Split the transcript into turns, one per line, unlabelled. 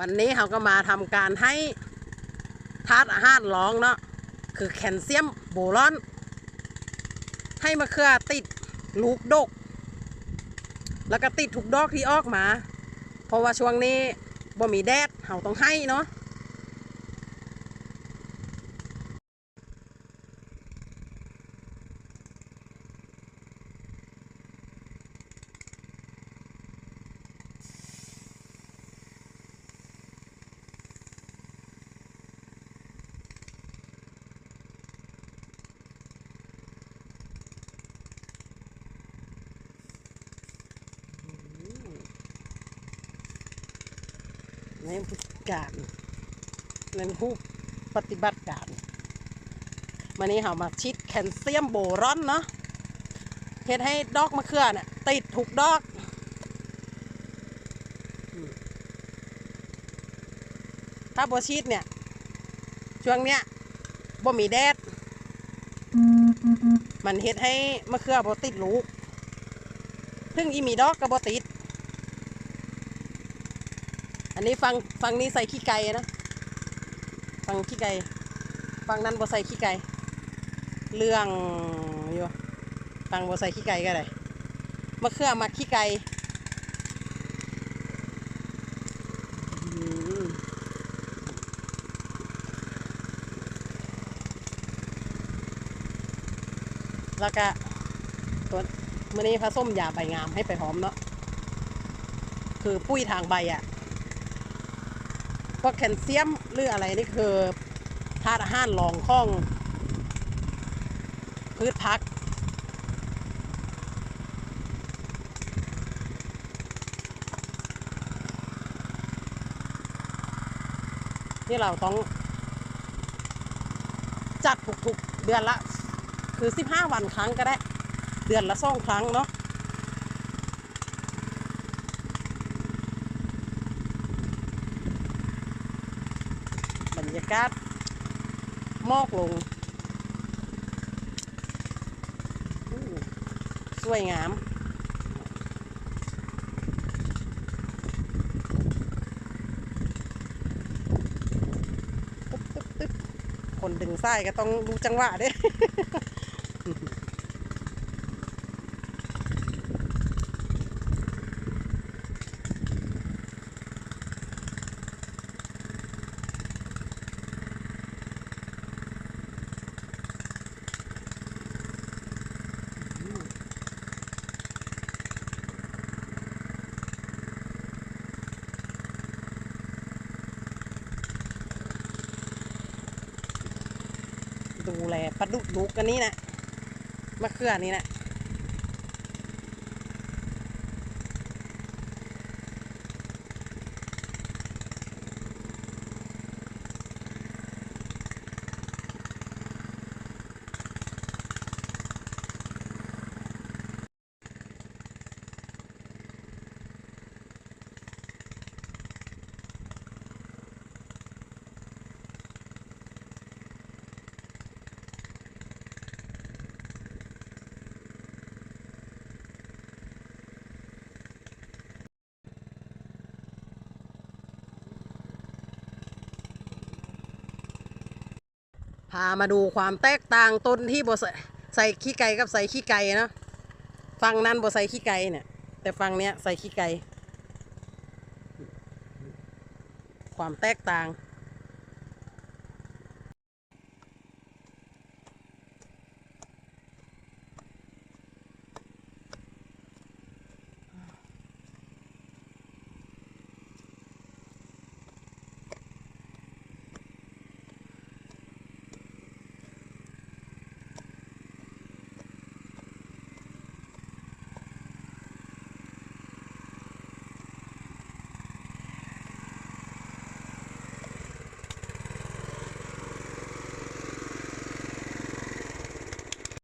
วันนี้เขาก็มาทำการให้ทาดอาหารร้องเนาะคือแคลเซียมโบรอน ให้มะเขือติดลูกดก แล้วก็ติดทุกดอกที่ออกมา เพราะว่าช่วงนี้บ่มีแดดเขาต้องให้เนาะ ในผู้การในผู้ปฏิบัติการวันนี้เรามาชิดแคลเซียมโบรอนเนาะเฮ็ดให้ดอกมะเขือเนี่ยติดถูกดอกถ้าโบชีดเนี่ยช่วงเนี้ยบ่มีแดด มันเฮ็ดให้มะเขือบ่ติดลูก ถึงอีมีดอกก็บ่ติด อันนี้ฟังฟังนี้ใส่ขี้ไก่นะ ฟังขี้ไก่ ฟังนั้นบ่ใส่ขี้ไก่ เรื่องอยู่ฟังบ่ใส่ขี้ไก่ก็ได้มะเขือมักขี้ไก่แล้วก็ตัวมื่อนี้ผสมยาใบงามให้ไปหอมเนาะคือปุ้ยทางใบอะ่ะ พวกแคลเซียมหรืออะไรนี่คือธาตุอาหารรองของพืชพัก ที่เราต้อง จัดทุกๆเดือนละ คือ 15 วันครั้งก็ได้ เดือนละสองครั้งเนาะ รยากาศมอกลง สวยงาม คนดึงไส้ก็ต้องรู้จังหวะด้วย ดูแลปลาดุกดุกกันนี้นะมะเขือนี่นะ พามาดูความแตกต่างต้นที่บใส่ใส่ขี้ไก่กับใส่ขี้ไก่เนาะฟังนั้นบใส่ขี้ไก่เนี่ย แต่ฟังเนี้ยใส่ขี้ไก่ความแตกต่าง